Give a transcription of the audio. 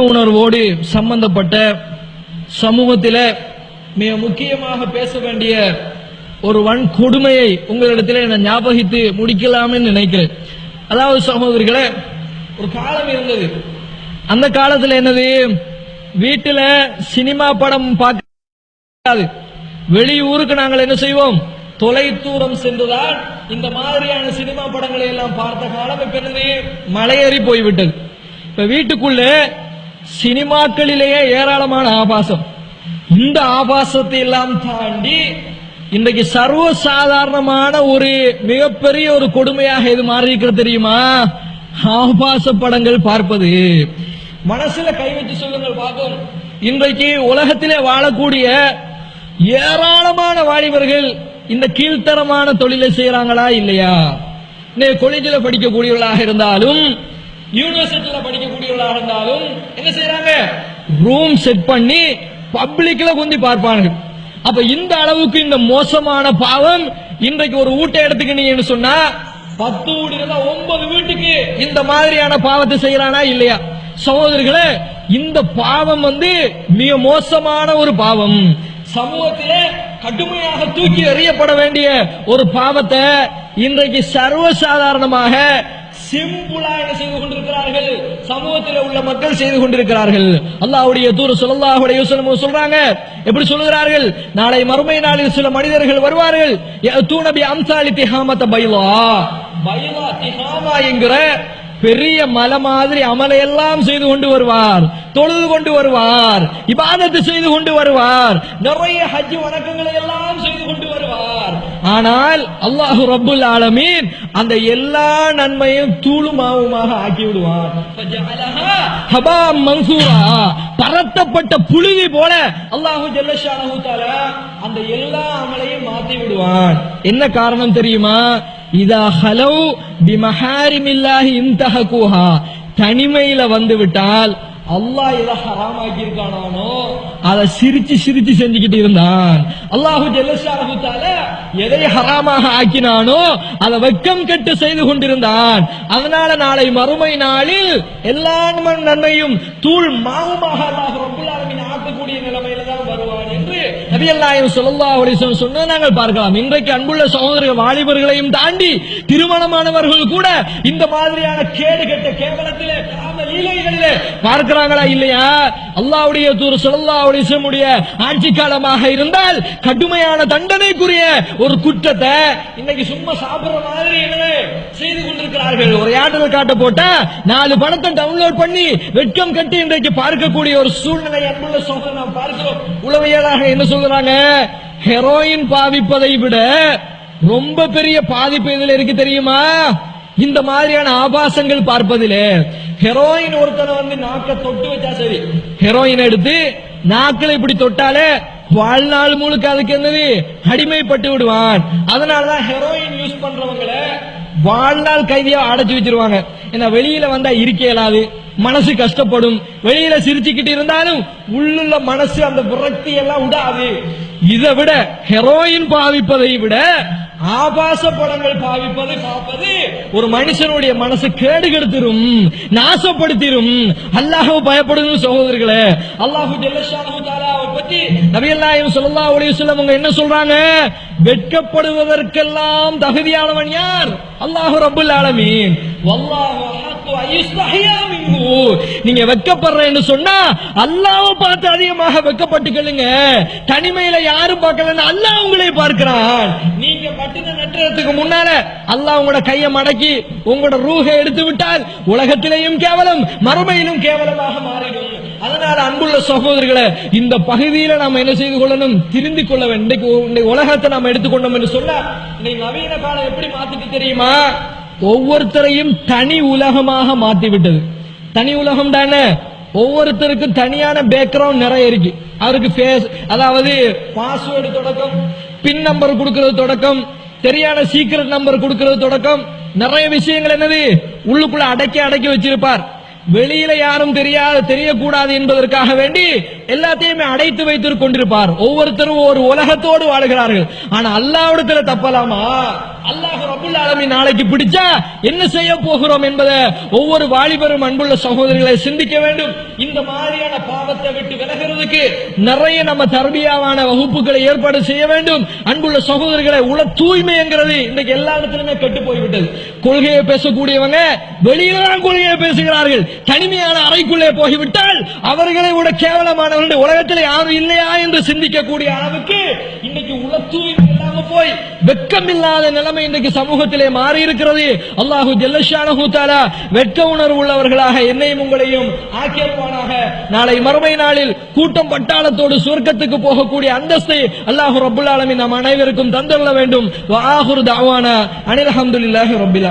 உணர்வோடு சம்பந்தப்பட்ட சமூகத்தில மிக முக்கியமாக பேச வேண்டிய ஒரு வன் கொடுமையை உங்களிடத்தில் நான் ஞாபகித்து முடிக்கலாம்னு நினைக்கிறேன். அதாவது சகோதரிகளே ஒரு காலம் இருந்தது. அந்த காலத்துல என்னது? வீட்டுல சினிமா படம் பார்க்காது. வெளியூருக்கு நாங்கள் என்ன செய்வோம்? தொலை தூரம் சென்றுதான் இந்த மாதிரியான சினிமா படங்களை எல்லாம் பார்த்த காலம் இப்ப என்னது? மலையேறி போய்விட்டது. இப்ப வீட்டுக்குள்ள சினிமாக்களிலேயே ஏராளமான ஆபாசம். இந்த ஆபாசத்தை எல்லாம் தாண்டி இன்றைக்கு சர்வ சாதாரணமான ஒரு மிகப்பெரிய ஒரு கொடுமையாக இது மாறி இருக்கிறது தெரியுமா? ஆபாச படங்கள் பார்ப்பது. மனசுல கை வச்சு சொல்லுங்கள் பார்க்கும் இன்றைக்கு உலகத்திலே வாழக்கூடிய ஏராளமான வாலிபர்கள் இந்த கீழ்த்தரமான தொழிலை செய்யறாங்களா இல்லையா? இன்னைக்கு காலேஜில் படிக்கக்கூடியவர்களாக இருந்தாலும் யூனிவர்சிட்டியில படிக்கக்கூடியவர்களாக இருந்தாலும் என்ன செய்யறாங்க ரூம் செட் பண்ணி பப்ளிக்ல குந்தி பார்ப்பாங்க அப்ப இந்த அளவுக்கு இந்த மோசமான பாவம் இன்றைக்கு ஒரு வீட்டை எடுத்துக்கிட்டீங்கன்னு சொன்னா பத்து வீடு இருந்தா ஒன்பது வீட்டுக்கு இந்த மாதிரியான பாவத்தை செய்யறானா இல்லையா? சகோதரர்களே இந்த பாவம் வந்து மிக மோசமான ஒரு பாவம். சமூகத்திலே கடுமையாக தூக்கி எறியப்பட வேண்டிய ஒரு பாவத்தை இன்றைக்கு சர்வசாதாரணமாக சிம்பிளா என்ன செய்து கொண்டிருக்கிறார்கள்? சமூகத்தில் உள்ள மக்கள் செய்து கொண்டிருக்கிறார்கள். அல்லாஹ்வுடைய தூர ஸல்லல்லாஹு அலைஹி சொல்றாங்க. எப்படி சொல்லுகிறார்கள்? நாளை மறுமை நாளில் சில மனிதர்கள் வருவார்கள். யஅதூன பி அம்சாலி திஹாமத பைலா. பைலா திஹாமா என்கிற பெரிய மலை மாதிரி அமலை எல்லாம் செய்து கொண்டு வருவார் தொழுது கொண்டு வருவார் இபாதத்து செய்து கொண்டு வருவார் நிறைய ஹஜ் வணக்கங்களை எல்லாம் செய்து கொண்டு வருவார். ஆனால் அல்லாஹு ரபுல் ஆலமீன் அந்த எல்லா நன்மையும் தூளுமாவுமாக ஆக்கி விடுவார் ஹபாம் மன்சூரா. பரத்தப்பட்ட புழுதி போல அல்லாஹு ஜல்லஷானஹு அந்த எல்லா அமலையும் மாத்தி விடுவான். என்ன காரணம் தெரியுமா? இதா ஹலவ் பிமஹாரிமில்லாஹி இந்தஹகுஹா தனிமையில வந்து விட்டால் அல்லாஹ் எதை ஹராமாக்கி இருக்கானோ அதை சிரிச்சு சிரிச்சு செஞ்சுக்கிட்டு இருந்தான். அல்லாஹு ஜல்லஷானஹு எதை ஹராமாக ஆக்கினானோ அதை வெக்கம் கெட்டு செய்து கொண்டிருந்தான். அதனால நாளை மறுமை நாளில் எல்லா நன்மையும் தூள் மாவுமாக அல்லாஹ் ரப்புல் ஆக்கக்கூடிய நிலைமையில தான் நபியல்லாயும் சொல்லா நபி அல்லாஹ் நாங்கள் பார்க்கலாம். இன்றைக்கு அன்புள்ள சகோதர வாலிபர்களையும் தாண்டி திருமணமானவர்கள் கூட இந்த மாதிரியான கேடு கெட்ட கேவலத்திலே லீலைகளிலே பார்க்கிறாங்களா இல்லையா? அல்லாவுடைய தூர் சொல்லா அலைஹி உடைய ஆட்சி காலமாக இருந்தால் கடுமையான தண்டனைக்குரிய ஒரு குற்றத்தை இன்னைக்கு சும்மா சாப்பிடுற மாதிரி என்னது செய்து கொண்டிருக்கிறார்கள். ஒரு ஏர்டெல் காட்ட போட்டா நாலு படத்தை டவுன்லோட் பண்ணி வெட்கம் கட்டி இன்றைக்கு பார்க்கக்கூடிய ஒரு சூழ்நிலை அன்புள்ள சோதனை நாம் பார்க்கிறோம். உளவியலாக என்ன சொல்ல சொல்றாங்க ஹெரோயின் பாவிப்பதை விட ரொம்ப பெரிய பாதிப்பு இதுல இருக்கு தெரியுமா? இந்த மாதிரியான ஆபாசங்கள் பார்ப்பதிலே. ஹெரோயின் ஒருத்தனை வந்து நாக்க தொட்டு வச்சா சரி. ஹெரோயின் எடுத்து நாக்களை இப்படி தொட்டாலே வாழ்நாள் முழுக்க அதுக்கு என்னது? அடிமைப்பட்டு விடுவான். அதனாலதான் ஹெரோயின் யூஸ் பண்றவங்களை வாழ்நாள் கைதியா அடைச்சு வச்சிருவாங்க. ஏன்னா வெளியில வந்தா இருக்கே இல்லாது. மனசு கஷ்டப்படும். வெளியில சிரிச்சுக்கிட்டு இருந்தாலும் உள்ளுள்ள மனசு அந்த விரக்தி எல்லாம் விடாது இதை விட ஹெரோயின் பாவிப்பதை விட ஆபாச படங்கள் பாவிப்பது பார்ப்பது ஒரு மனுஷனுடைய மனசு கேடு கெடுத்திரும் நாசப்படுத்திரும். அல்லாஹ் பயப்படுது சகோதரர்களே அல்லாஹு ஜல்லஷானஹு தஆலாவை பற்றி நபி அல்லாஹ் ஸல்லல்லாஹு என்ன சொல்றாங்க? வெட்கப்படுவதற்கெல்லாம் தகுதியானவன் யார்? அல்லாஹு ரபுல் ஆலமீன். வல்லாஹு நீங்க வெட்கப்படுறேன்னு சொன்னா அல்லாஹ்வை பார்த்து அதிகமாக வெட்கப்பட்டுக்கலுங்க தனிமையில யாரும் பார்க்கலன்னு அல்லாஹ் உங்களை பார்க்கிறான். நீங்க பட்டின நட்டுறதுக்கு முன்னால அல்லாஹ் உங்களோட கையை மடக்கி உங்களோட ரூகை எடுத்து விட்டால் உலகத்திலேயும் கேவலம் மறுமையிலும் கேவலமாக மாறிடும். அதனால அன்புள்ள சகோதரர்களை இந்த பகுதியில நாம் என்ன செய்து கொள்ளணும்? திருந்தி கொள்ள வேண்டும் உலகத்தை நாம் எடுத்துக்கொண்டோம் என்று சொல்ல இன்னைக்கு நவீன காலம் எப்படி மாத்திட்டு தெரியுமா? ஒவ்வொருத்தரையும் தனி உலகமாக மாத்தி விட்டது தனி உலகம் தானே ஒவ்வொருத்தருக்கும் தனியான பேக்ரவுண்ட் நிறைய இருக்கு. அவருக்கு ஃபேஸ் அதாவது பாஸ்வேர்டு தொடக்கம் பின் நம்பர் கொடுக்கறது தொடக்கம் சரியான சீக்கிரட் நம்பர் கொடுக்கறது தொடக்கம். நிறைய விஷயங்கள் என்னது? உள்ளுக்குள்ள அடக்கி அடக்கி வச்சிருப்பார். வெளியில யாரும் தெரியாது தெரியக்கூடாது என்பதற்காக வேண்டி எல்லாத்தையுமே அடைத்து வைத்து கொண்டிருப்பார். ஒவ்வொருத்தரும் ஒரு உலகத்தோடு வாழுகிறார்கள். ஆனா அல்லாவிடத்துல தப்பலாமா? அல்லாஹ் ரபுல் ஆலமீன் நாளைக்கு பிடிச்சா என்ன செய்ய போகிறோம் என்பதை ஒவ்வொரு வாலிபரும் அன்புள்ள சகோதரிகளை சிந்திக்க வேண்டும். இந்த மாதிரியான பாவத்தை விட்டு விலகிறதுக்கு நிறைய நம்ம தர்பியாவான வகுப்புகளை ஏற்பாடு செய்ய வேண்டும். அன்புள்ள சகோதரிகளை உல தூய்மைங்கிறது இன்னைக்கு எல்லா இடத்துலயுமே கெட்டு போய்விட்டது. கொள்கையை பேசக்கூடியவங்க வெளியில தான் கொள்கையை பேசுகிறார்கள். தனிமையான அறைக்குள்ளே போய்விட்டால் அவர்களை விட கேவலமானவர்கள் உலகத்தில் யாரும் இல்லையா என்று சிந்திக்கக்கூடிய அளவுக்கு இன்னைக்கு உல தூய்மை இல்லாம போய் வெக்கம் இல்லாத நிலைமை இன்றைக்கு சமூகத்திலே மாறி இருக்கிறது அல்லாஹு ஜல்லஷானஹு தஆலா வெட்க உணர்வு உள்ளவர்களாக என்னையும் உங்களையும் ஆக்கியல்வானாக நாளை மறுமை நாளில் கூட்டம் பட்டாளத்தோடு சுவர்க்கத்துக்கு போகக்கூடிய அந்தஸ்தை அல்லாஹு ரப்புல் ஆலமீன் நம் அனைவருக்கும் தந்துள்ள வேண்டும். வாஹுர் தாவானா அனில் அஹமதுல்லாஹி ரப்பில்